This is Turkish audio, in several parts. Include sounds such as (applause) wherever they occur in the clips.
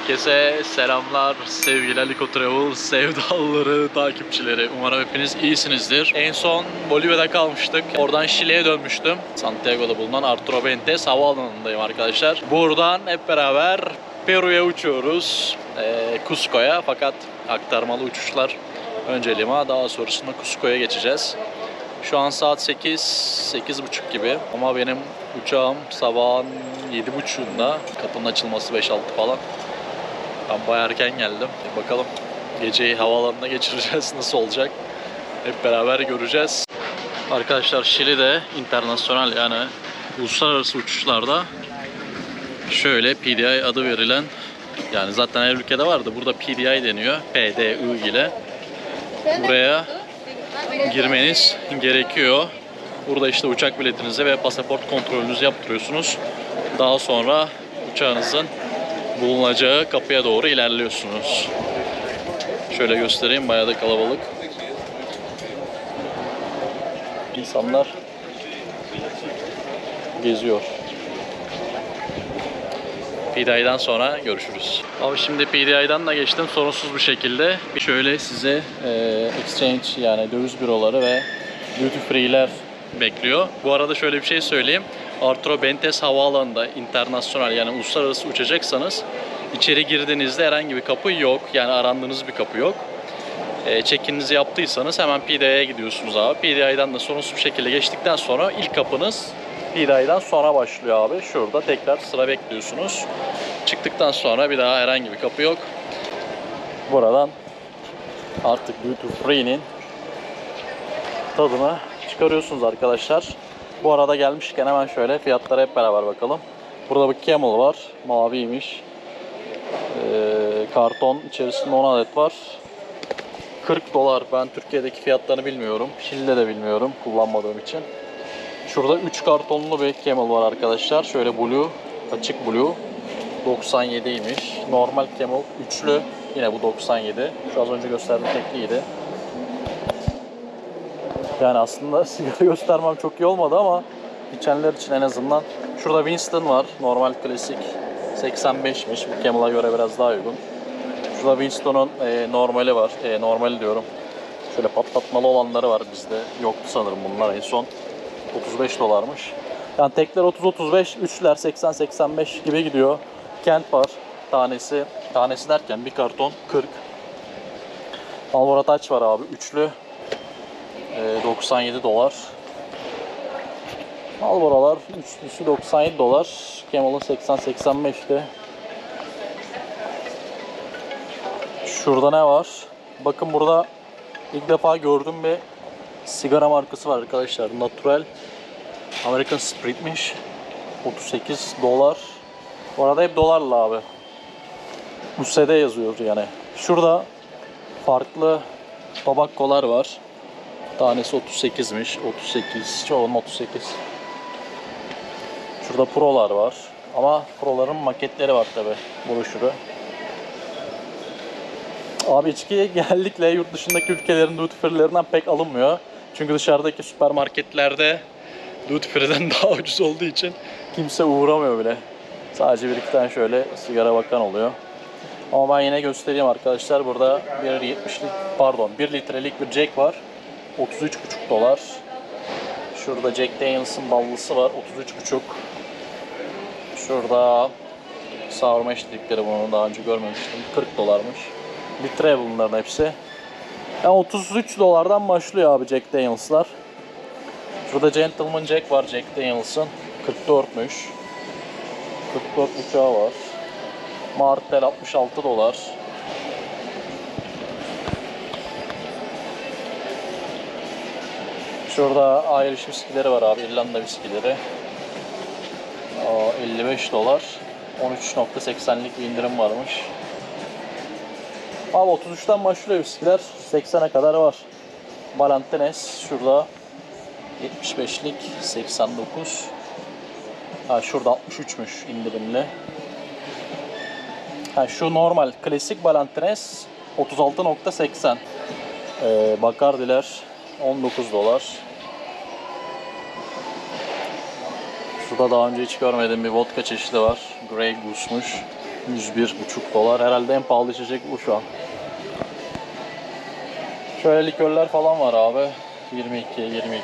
Herkese selamlar sevgili Aliko Travel sevdalıları, takipçileri. Umarım hepiniz iyisinizdir. En son Bolivya'da kalmıştık. Oradan Şile'ye dönmüştüm. Santiago'da bulunan Arturo Bentes havaalanındayım arkadaşlar. Buradan hep beraber Peru'ya uçuyoruz. Ee, Cusco'ya fakat aktarmalı uçuşlar önce Lima daha sonrasında Cusco'ya geçeceğiz. Şu an saat 8, 8.30 gibi ama benim uçağım sabahın 7.30'unda kapının açılması 5-6 falan. Ben bayağı erken geldim. Bakalım geceyi havaalanına geçireceğiz (laughs) nasıl olacak hep beraber göreceğiz. Arkadaşlar Şili'de internasyonel yani uluslararası uçuşlarda şöyle PDI adı verilen yani zaten her ülkede vardı. Burada PDI deniyor. PDI ile. Buraya girmeniz gerekiyor. Burada işte uçak biletinizi ve pasaport kontrolünüzü yaptırıyorsunuz. Daha sonra uçağınızın bulunacağı kapıya doğru ilerliyorsunuz. Şöyle göstereyim bayağı da kalabalık. İnsanlar geziyor. PDI'den sonra görüşürüz. Abi şimdi PDI'den da geçtim sorunsuz bir şekilde. Şöyle size e, exchange yani döviz büroları ve duty free'ler bekliyor. Bu arada şöyle bir şey söyleyeyim. Arturo Bentes Havaalanı'nda internasyonel yani uluslararası uçacaksanız içeri girdiğinizde herhangi bir kapı yok. Yani arandığınız bir kapı yok. E, check-in'inizi yaptıysanız hemen PDI'ye gidiyorsunuz abi. PDI'den de sorunsuz bir şekilde geçtikten sonra ilk kapınız PDI'den sonra başlıyor abi. Şurada tekrar sıra bekliyorsunuz. Çıktıktan sonra bir daha herhangi bir kapı yok. Buradan artık duty free'nin tadını çıkarıyorsunuz arkadaşlar. Bu arada gelmişken hemen şöyle fiyatlara hep beraber bakalım. Burada bir Camel var. Maviymiş. Ee, karton içerisinde 10 adet var. 40 dolar. Ben Türkiye'deki fiyatlarını bilmiyorum. Şili'de de bilmiyorum kullanmadığım için. Şurada 3 kartonlu bir Camel var arkadaşlar. Şöyle blue, açık blue. 97'ymiş. Normal Camel üçlü. Yine bu 97. Şu az önce gösterdiğim tekliydi. Yani aslında (laughs) sigara göstermem çok iyi olmadı ama içenler için en azından. Şurada Winston var. Normal klasik 85'miş. Bu Camel'a göre biraz daha uygun. Şurada Winston'un e, normali var. E, normali diyorum. Şöyle patlatmalı olanları var bizde. Yoktu sanırım bunlar en son. 35 dolarmış. Yani tekler 30-35, üçler 80-85 gibi gidiyor. Kent var. Tanesi, tanesi derken bir karton 40. Alvaro Taç var abi. Üçlü. E, 97 dolar. Alvaro'lar üçlüsü 97 dolar. Camel'ın 80-85'ti. Şurada ne var? Bakın burada ilk defa gördüğüm bir sigara markası var arkadaşlar. Natural American Spirit'miş. 38 dolar. Bu arada hep dolarla abi. USD yazıyor yani. Şurada farklı tabakkolar var. Tanesi 38'miş. 38. Çoğunun 38. Şurada Pro'lar var. Ama Pro'ların maketleri var tabi. Broşürü. Abi içki genellikle yurt dışındaki ülkelerin duty free'lerinden pek alınmıyor. Çünkü dışarıdaki süpermarketlerde duty free'den (laughs) daha ucuz olduğu için kimse uğramıyor bile. Sadece bir iki tane şöyle sigara bakan oluyor. Ama ben yine göstereyim arkadaşlar. Burada bir 70'lik pardon 1 litrelik bir Jack var. 33,5 dolar. Şurada Jack Daniels'ın ballısı var. 33,5. Şurada savurma eşlikleri bunu daha önce görmemiştim. 40 dolarmış. Litre bunların hepsi. Yani 33 dolardan başlıyor abi Jack Daniels'lar. Şurada Gentleman Jack var Jack Daniels'ın. 44'müş. 44 uçağı var. Martel 66 dolar. Şurada Irish viskileri var abi. İrlanda viskileri. Aa, 55 dolar. 13.80'lik bir indirim varmış. Abi 33'ten başlıyor viskiler. 80'e kadar var. Ballantines şurada 75'lik 89. Ha şurada 63'müş indirimli. Ha şu normal klasik Ballantines 36.80. Ee, Bacardi'ler 19 dolar. Şurada daha önce hiç görmediğim bir vodka çeşidi var. Grey Goose'muş. 101,5 dolar. Herhalde en pahalı içecek bu şu an. Şöyle likörler falan var abi. 22, 22.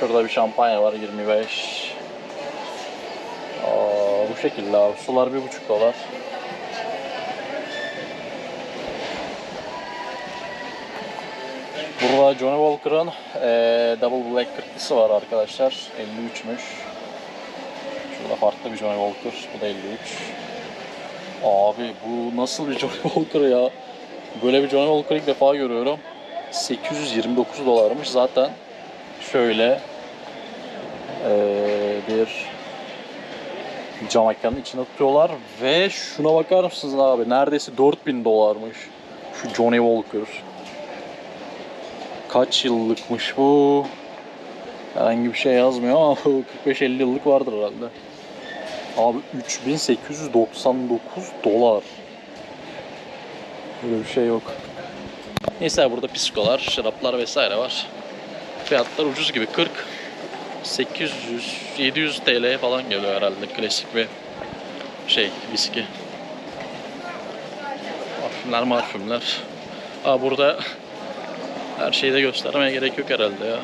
Şurada bir şampanya var 25. Aa, bu şekilde abi. Sular 1,5 dolar. Burada Johnny Walker'ın eee, Double Black 40'lısı var arkadaşlar. 53'müş. Şurada farklı bir Johnny Walker. Bu da 53. Abi bu nasıl bir Johnny Walker ya? Böyle bir Johnny Walker ilk defa görüyorum. 829 dolarmış. Zaten şöyle eee, bir Jamaika'nın içine tutuyorlar ve şuna bakar mısınız abi? Neredeyse 4000 dolarmış. Şu Johnny Walker. Kaç yıllıkmış bu? Herhangi bir şey yazmıyor ama 45-50 yıllık vardır herhalde. Abi 3899 dolar. Böyle bir şey yok. Neyse burada piskolar, şaraplar vesaire var. Fiyatlar ucuz gibi 40 800 700 TL falan geliyor herhalde klasik bir şey viski. Parfümler marfümler. Aa burada her şeyi de göstermeye gerek yok herhalde ya.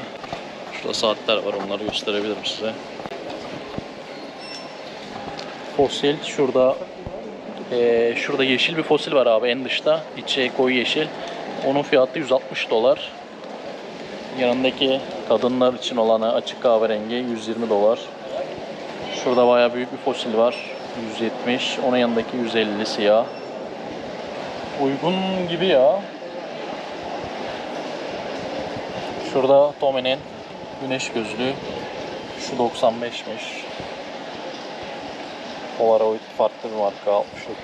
Şurada saatler var onları gösterebilirim size. Fosil şurada eee, şurada yeşil bir fosil var abi en dışta. İçi koyu yeşil. Onun fiyatı 160 dolar. Yanındaki kadınlar için olanı açık kahverengi 120 dolar. Şurada bayağı büyük bir fosil var. 170. Onun yanındaki 150 siyah. Uygun gibi ya. Şurada Tommy'nin güneş gözlüğü. Şu 95'miş. Polaroid farklı bir marka 69.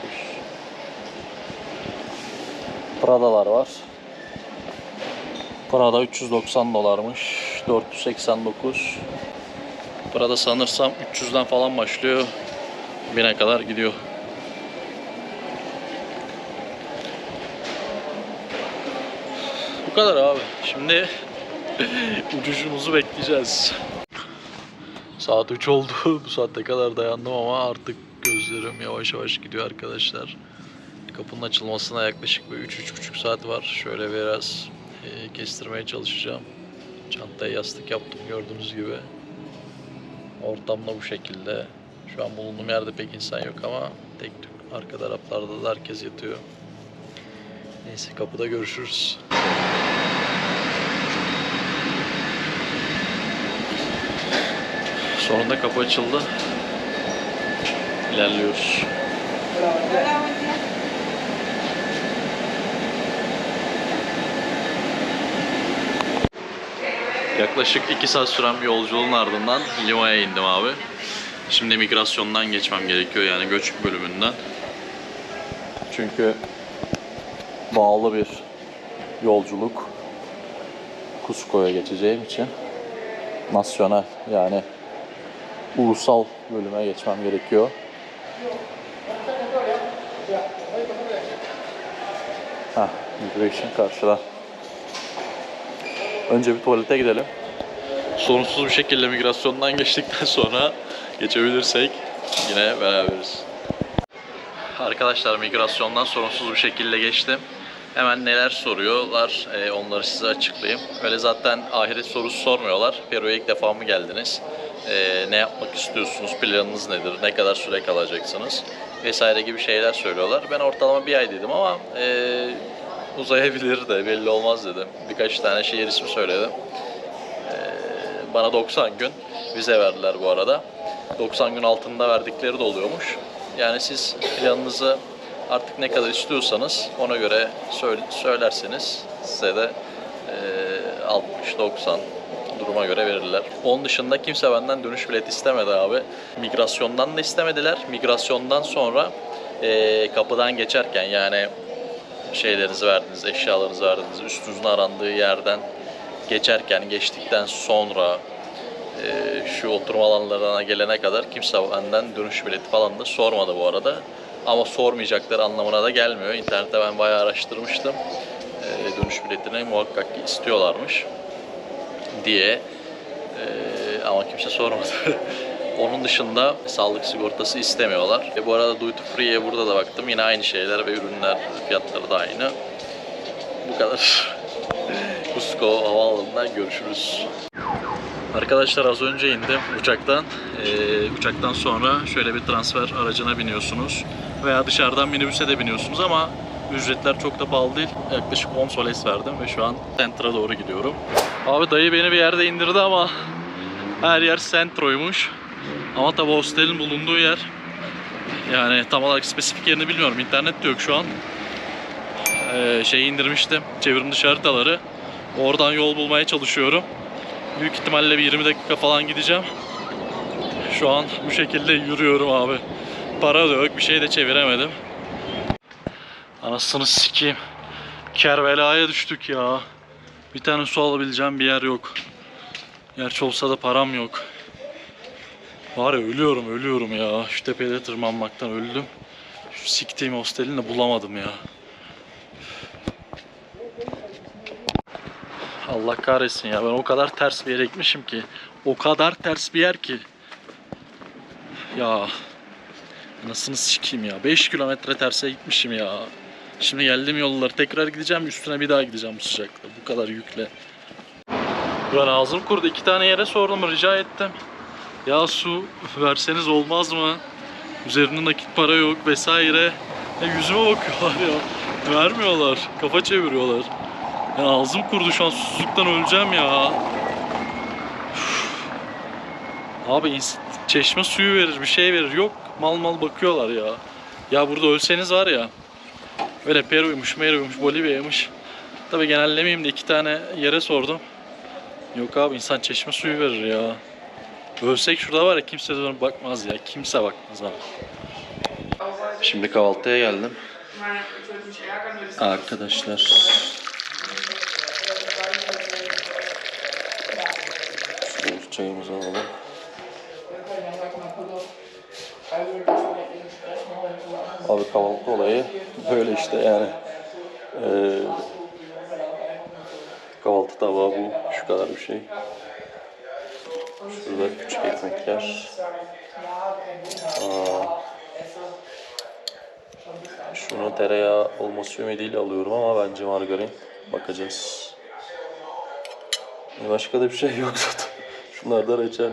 Prada'lar var. Prada 390 dolarmış. 489. Prada sanırsam 300'den falan başlıyor. 1000'e kadar gidiyor. Bu kadar abi. Şimdi (laughs) uçuşumuzu bekleyeceğiz. Saat 3 oldu. (laughs) Bu saatte kadar dayandım ama artık gözlerim yavaş yavaş gidiyor arkadaşlar. Kapının açılmasına yaklaşık bir 3-3,5 saat var. Şöyle biraz e, kestirmeye çalışacağım. Çantaya yastık yaptım gördüğünüz gibi. Ortam da bu şekilde. Şu an bulunduğum yerde pek insan yok ama tek tük arka taraflarda da herkes yatıyor. Neyse kapıda görüşürüz. Sonunda kapı açıldı. İlerliyoruz. Yaklaşık 2 saat süren bir yolculuğun ardından Lima'ya indim abi. Şimdi migrasyondan geçmem gerekiyor yani göç bölümünden. Çünkü bağlı bir yolculuk Cusco'ya geçeceğim için nasyonel yani ulusal bölüme geçmem gerekiyor. Heh, migration karşıda. Önce bir tuvalete gidelim. Sorunsuz bir şekilde migrasyondan (laughs) geçtikten sonra geçebilirsek yine beraberiz. Arkadaşlar migrasyondan sorunsuz bir şekilde geçtim. Hemen neler soruyorlar e, onları size açıklayayım. Öyle zaten ahiret sorusu sormuyorlar. Peru'ya ilk defa mı geldiniz? E, ne yapmak istiyorsunuz? Planınız nedir? Ne kadar süre kalacaksınız? Vesaire gibi şeyler söylüyorlar. Ben ortalama bir ay dedim ama e, uzayabilir de belli olmaz dedim. Birkaç tane şehir ismi söyledim. E, bana 90 gün vize verdiler bu arada. 90 gün altında verdikleri de oluyormuş. Yani siz planınızı artık ne kadar istiyorsanız ona göre söyle- söylerseniz size de e, 60-90 duruma göre verirler. Onun dışında kimse benden dönüş bilet istemedi abi. Migrasyondan da istemediler. Migrasyondan sonra e, kapıdan geçerken yani şeylerinizi verdiniz, eşyalarınızı verdiniz, üstünüzün arandığı yerden geçerken, geçtikten sonra e, şu oturma alanlarına gelene kadar kimse benden dönüş bileti falan da sormadı bu arada. Ama sormayacakları anlamına da gelmiyor. İnternette ben bayağı araştırmıştım. E, dönüş biletini muhakkak istiyorlarmış diye. E, ama kimse sormadı. (laughs) Onun dışında sağlık sigortası istemiyorlar. E bu arada Duty Free'ye burada da baktım. Yine aynı şeyler ve ürünler fiyatları da aynı. Bu kadar. (laughs) Cusco havaalanından görüşürüz. Arkadaşlar az önce indim uçaktan. Ee, uçaktan sonra şöyle bir transfer aracına biniyorsunuz. Veya dışarıdan minibüse de biniyorsunuz ama ücretler çok da pahalı değil. Yaklaşık 10 soles verdim ve şu an Centr'a doğru gidiyorum. Abi dayı beni bir yerde indirdi ama her yer Centro'ymuş. Ama tabi hostelin bulunduğu yer yani tam olarak spesifik yerini bilmiyorum. İnternet de yok şu an. Ee, şeyi indirmiştim. Çevrim dışı. Oradan yol bulmaya çalışıyorum. Büyük ihtimalle bir 20 dakika falan gideceğim. Şu an bu şekilde yürüyorum abi. Para da yok, bir şey de çeviremedim. Anasını sikeyim. Kerbela'ya düştük ya. Bir tane su alabileceğim bir yer yok. Gerçi olsa da param yok. Var ya ölüyorum ölüyorum ya. Şu tepede tırmanmaktan öldüm. Şu siktiğim hostelini de bulamadım ya. Allah kahretsin ya ben o kadar ters bir yere gitmişim ki. O kadar ters bir yer ki. Ya. Nasıl sikeyim ya. 5 kilometre terse gitmişim ya. Şimdi geldim yolları tekrar gideceğim üstüne bir daha gideceğim bu sıcakta. Bu kadar yükle. Ben ağzım kurdu. iki tane yere sordum rica ettim. Ya su verseniz olmaz mı? Üzerinde nakit para yok vesaire. Ya yüzüme bakıyorlar ya. Vermiyorlar. Kafa çeviriyorlar. Ya ağzım kurdu şu an susuzluktan öleceğim ya. Üf. Abi çeşme suyu verir bir şey verir. Yok mal mal bakıyorlar ya. Ya burada ölseniz var ya. Böyle Peru'ymuş, Meru'ymuş, Bolivya'ymış. Tabi genellemeyeyim de iki tane yere sordum. Yok abi insan çeşme suyu verir ya. Ölsek şurada var ya kimse dönüp bakmaz ya. Kimse bakmaz abi. Şimdi kahvaltıya geldim. Arkadaşlar. Çayımızı alalım. Abi kahvaltı olayı böyle işte yani. Ee, kahvaltı tabağı bu. Şu kadar bir şey. Şurada küçük ekmekler. Aa, şunu tereyağı olması ümidiyle alıyorum ama bence margarin. Bakacağız. Başka da bir şey yok zaten. Şunlar da reçel.